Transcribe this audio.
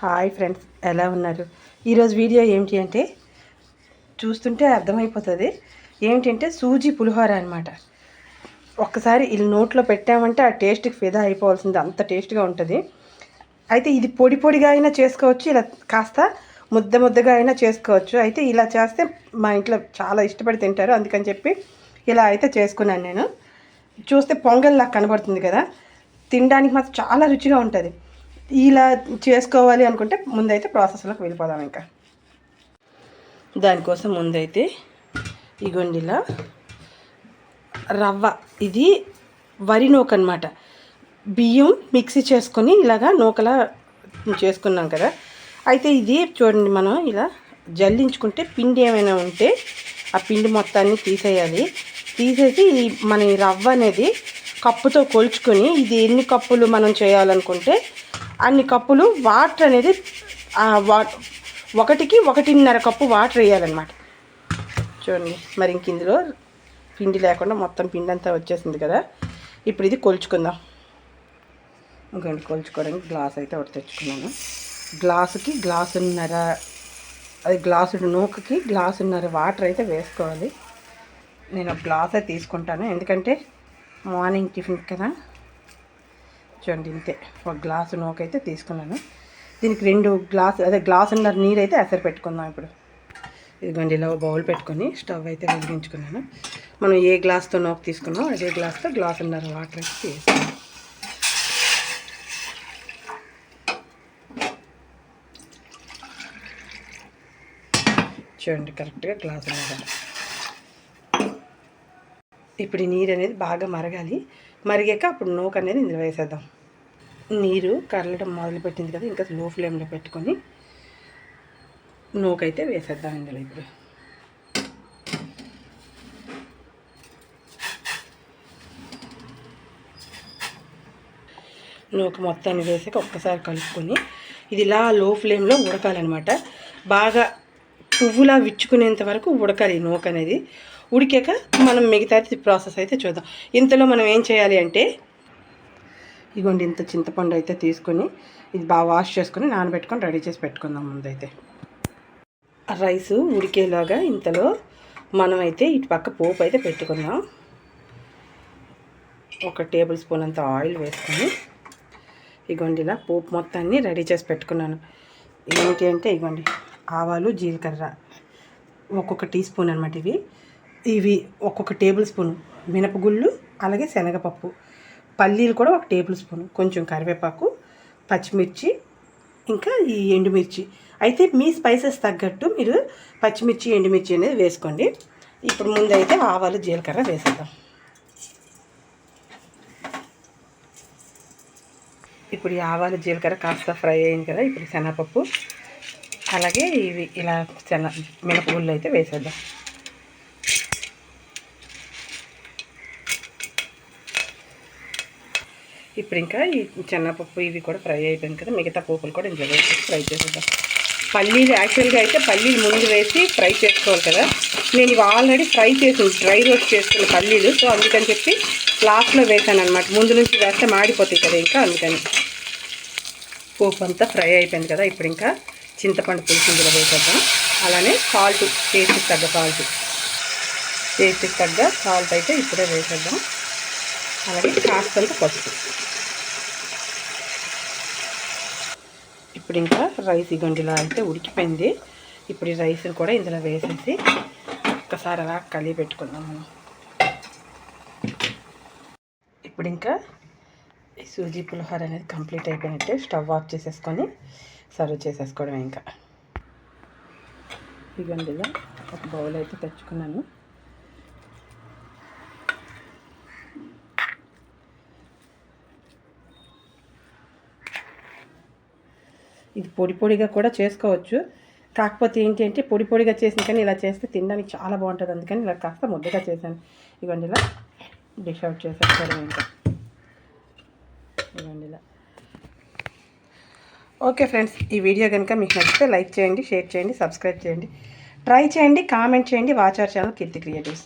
Hi friends ఎలా ఉన్నారు? ఈరోజు వీడియో ఏమిటి అంటే చూస్తుంటే అర్థమైపోతుంది. ఏమిటంటే సూజీ పులిహోర అనమాట ఒక్కసారి ఇది నోట్లో పెట్టామంటే ఆ టేస్ట్కి ఫిదా అయిపోవాల్సింది. అంత టేస్ట్గా ఉంటుంది. అయితే ఇది పొడి పొడిగా అయినా చేసుకోవచ్చు ఇలా కాస్త ముద్ద ముద్దగా అయినా చేసుకోవచ్చు. అయితే ఇలా చేస్తే మా ఇంట్లో చాలా ఇష్టపడి తింటారు. అందుకని చెప్పి ఇలా అయితే చేసుకున్నాను నేను. చూస్తే పొంగల్లా కనబడుతుంది కదా. తినడానికి మాత్రం చాలా రుచిగా ఉంటుంది. ఇలా చేసుకోవాలి అనుకుంటే ముందైతే ప్రాసెస్లోకి వెళ్ళిపోదాం ఇంకా. దానికోసం ముందైతే ఈ ఇలా రవ్వ ఇది వరి నూక అనమాట బియ్యం మిక్సీ చేసుకొని ఇలాగా నూకలా చేసుకున్నాం కదా. అయితే ఇది చూడండి మనం ఇలా జల్లించుకుంటే పిండి ఏమైనా ఉంటే ఆ పిండి మొత్తాన్ని తీసేయాలి. తీసేసి మన ఈ రవ్వ అనేది కప్పుతో కొలుచుకొని ఇది ఎన్ని కప్పులు మనం చేయాలనుకుంటే అన్ని కప్పులు వాటర్ అనేది వా ఒకటికి ఒకటిన్నర కప్పు వాటర్ వేయాలన్నమాట. చూడండి మరి ఇంక ఇందులో పిండి లేకుండా మొత్తం పిండి అంతా వచ్చేసింది కదా. ఇప్పుడు ఇది కొలుచుకుందాం. ఇంకోటి కొలుచుకోవడానికి గ్లాస్ అయితే ఒకటి తెచ్చుకున్నాను. గ్లాసుకి గ్లాసున్నర అది గ్లాసు నూకకి గ్లాసున్నర వాటర్ అయితే వేసుకోవాలి. నేను ఒక గ్లాస్ అయితే తీసుకుంటాను ఎందుకంటే మార్నింగ్ టిఫిన్ కదా. చూడండి ఇంతే. ఒక గ్లాసు నోకైతే తీసుకున్నాను. దీనికి రెండు గ్లాస్ అదే గ్లాసున్నర నీరు అయితే ఎసరు పెట్టుకుందాం ఇప్పుడు. ఇదిగోండి ఇలా బౌల్ పెట్టుకొని స్టవ్ అయితే వెలిగించుకున్నాను. మనం ఏ గ్లాస్తో నోకు తీసుకున్నాం అదే గ్లాస్తో గ్లాస్ గ్లాసున్నర వాటర్ అయితే తీసుకున్నాం చూడండి కరెక్ట్గా గ్లాస్ గ్లాసున్నర ఇప్పుడు ఈ నీరు అనేది బాగా మరగాలి. మరిగాక అప్పుడు నూక అనేది ఇందులో వేసేద్దాం. నీరు కరలడం మొదలుపెట్టింది కదా ఇంకా లో ఫ్లేమ్లో పెట్టుకొని నూకైతే వేసేద్దాం ఇందులో ఇప్పుడు. నూక మొత్తాన్ని వేసాక ఒక్కసారి కలుపుకొని ఇది ఇలా లో ఫ్లేమ్లో ఉడకాలన్నమాట. బాగా పువ్వులా విచ్చుకునేంత వరకు ఉడకాలి నూక అనేది. ఉడికాక మనం మిగతా ప్రాసెస్ అయితే చూద్దాం. ఇంతలో మనం ఏం చేయాలి అంటే ఇగోండి ఇంత చింతపండు అయితే తీసుకొని ఇది బాగా వాష్ చేసుకొని నానబెట్టుకొని రెడీ చేసి పెట్టుకుందాం ముందైతే. రైసు ఉడికేలాగా ఇంతలో మనమైతే ఇటు పక్క పోపు అయితే పెట్టుకుందాం. ఒక టేబుల్ స్పూన్ అంత ఆయిల్ వేసుకొని ఇగోండి ఇలా పోపు మొత్తాన్ని రెడీ చేసి పెట్టుకున్నాను. ఏంటి అంటే ఇగోండి ఆవాలు జీలకర్ర ఒక్కొక్క టీ స్పూన్ అనమాట ఇవి. ఇవి ఒక్కొక్క టేబుల్ స్పూన్ మినపగుళ్ళు అలాగే శనగపప్పు. పల్లీలు కూడా ఒక టేబుల్ స్పూన్ కొంచెం కరివేపాకు పచ్చిమిర్చి ఇంకా ఈ ఎండుమిర్చి. అయితే మీ స్పైసెస్ తగ్గట్టు మీరు పచ్చిమిర్చి ఎండుమిర్చి అనేది వేసుకోండి. ఇప్పుడు ముందైతే ఆవాలు జీలకర్ర వేసేద్దాం. ఇప్పుడు ఈ ఆవాలు జీలకర్ర కాస్త ఫ్రై అయింది కదా ఇప్పుడు శనగపప్పు. అలాగే ఇవి ఇలా శన మినపగుళ్ళు అయితే వేసేద్దాం. ఇప్పుడు ఇంకా ఈ చెన్నపప్పు ఇవి కూడా ఫ్రై అయిపోయింది కదా మిగతా పోపులు కూడా ఇందులో వేసి ఫ్రై చేసేద్దాం. పల్లీలు యాక్చువల్గా అయితే పల్లీలు ముందు వేసి ఫ్రై చేసుకోవాలి కదా. నేను ఇవి ఆల్రెడీ ఫ్రై చేసి డ్రై రోస్ట్ చేసుకున్న పల్లీలు సో అందుకని చెప్పి లాస్ట్లో వేసాను అనమాట ముందు నుంచి వేస్తే మాడిపోతాయి కదా ఇంకా అందుకని. పోపు అంతా ఫ్రై అయిపోయింది కదా ఇప్పుడు ఇంకా చింతపండు పులుసు ఇందులో వేసేద్దాం. అలానే సాల్ట్ టేస్ట్కి తగ్గ సాల్ట్. టేస్ట్కి తగ్గ సాల్ట్ అయితే ఇప్పుడే వేసేద్దాం. అలాగే కాస్తంత పసుపు. ఇప్పుడు ఇంకా రైస్ ఇగొండిలా అయితే ఉడికిపోయింది. ఇప్పుడు ఈ రైస్ని కూడా ఇందులో వేసేసి ఒక్కసారి అలా కలిగి పెట్టుకుందాం మనం. ఇప్పుడు ఇంకా ఈ సూజీ పులిహోర అనేది కంప్లీట్ అయిపోయినట్టే స్టవ్ ఆఫ్ చేసేసుకొని సర్వ్ చేసేసుకోవడం ఇంకా. ఇగొండిలా ఒక బౌల్ అయితే తెచ్చుకున్నాను. ఇది పొడి పొడిగా కూడా చేసుకోవచ్చు. కాకపోతే ఏంటి అంటే పొడి పొడిగా చేసిన కానీ ఇలా చేస్తే తినడానికి చాలా బాగుంటుంది. అందుకని ఇలా కాస్త ముద్దగా చేశాను. ఇవ్వండి ఇలా డిష్ అవుట్ చేసేస్తారు ఇంకా ఇవ్వండి ఇలా. ఓకే ఫ్రెండ్స్ ఈ వీడియో కనుక మీకు నచ్చితే లైక్ చేయండి షేర్ చేయండి సబ్స్క్రైబ్ చేయండి. ట్రై చేయండి కామెంట్ చేయండి. Watch our channel Keerthi Creatives.